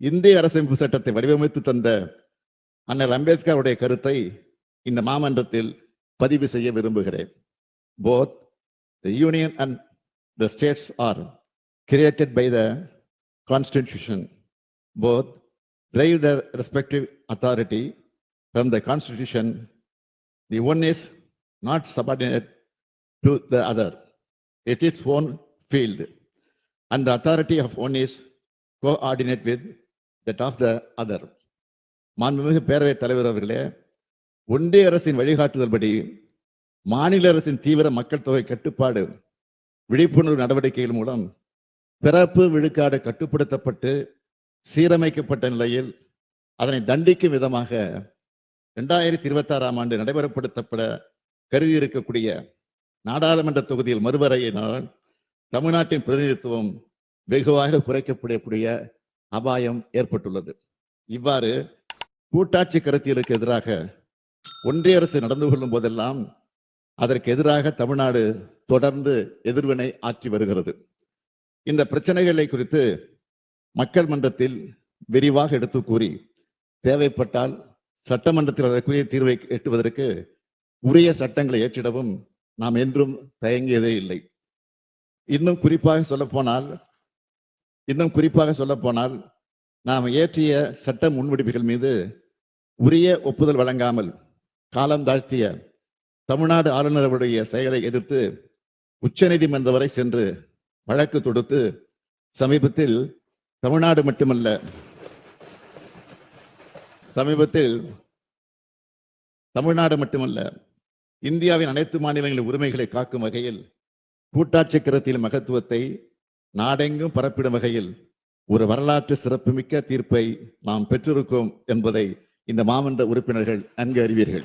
இந்திய அரசமைப்பு சட்டத்தை வடிவமைத்து தந்த அண்ணல் அம்பேத்கருடைய கருத்தை இந்த மாமன்றத்தில் பதிவு செய்ய விரும்புகிறேன் both the union and the states are created by the constitution both derive their respective authority from the constitution the one is not subordinate to the other it its own field and the authority of one is coordinate with that of the other மாண்புமிகு பேரவைத் தலைவர் அவர்களே ஒன்றிய அரசின் வழிகாட்டுதல்படி மாநில அரசின் தீவிர மக்கள் தொகை கட்டுப்பாடு விழிப்புணர்வு நடவடிக்கைகள் மூலம் பிறப்பு விழுக்காடு கட்டுப்படுத்தப்பட்டு சீரமைக்கப்பட்ட நிலையில் அதனை தண்டிக்கும் விதமாக ரெண்டாயிரத்தி இருபத்தாறாம் ஆண்டு நடைமுறைப்படுத்தப்பட கருதி இருக்கக்கூடிய நாடாளுமன்ற தொகுதியில் மறுவரையினால் தமிழ்நாட்டின் பிரதிநிதித்துவம் வெகுவாக குறைக்கப்படக்கூடிய அபாயம் ஏற்பட்டுள்ளது. இவ்வாறு கூட்டாட்சி கருத்தியலுக்கு எதிராக ஒன்றிய அரசு நடந்து கொள்ளும் போதெல்லாம் அதற்கு எதிராக தமிழ்நாடு தொடர்ந்து எதிர்வினை ஆற்றி வருகிறது. இந்த பிரச்சனைகளை குறித்து மக்கள் மன்றத்தில் விரிவாக எடுத்து கூறி தேவைப்பட்டால் சட்டமன்றத்தில் அதற்குரிய தீர்வை எட்டுவதற்கு உரிய சட்டங்களை ஏற்றிடவும் நாம் என்றும் தயங்கியதே இல்லை. இன்னும் குறிப்பாக சொல்லப்போனால் இன்னும் குறிப்பாக சொல்லப்போனால் நாம் இயற்றிய சட்ட முன்வடிவுகள் மீது உரிய ஒப்புதல் வழங்காமல் காலம் தாழ்த்திய தமிழ்நாடு ஆளுநருடைய செயலை எதிர்த்து உச்சநீதிமன்றம் வரை சென்று வழக்கு தொடுத்து சமீபத்தில் தமிழ்நாடு மட்டுமல்ல சமீபத்தில் தமிழ்நாடு மட்டுமல்ல இந்தியாவின் அனைத்து மாநிலங்களின் உரிமைகளை காக்கும் வகையில் கூட்டாட்சி கருத்தியல் மகத்துவத்தை நாடெங்கும் பரப்பிடும் வகையில் ஒரு வரலாற்று சிறப்புமிக்க தீர்ப்பை நாம் பெற்றிருக்கோம் என்பதை இந்த மாமன்ற உறுப்பினர்கள் நன்கு அறிவீர்கள்.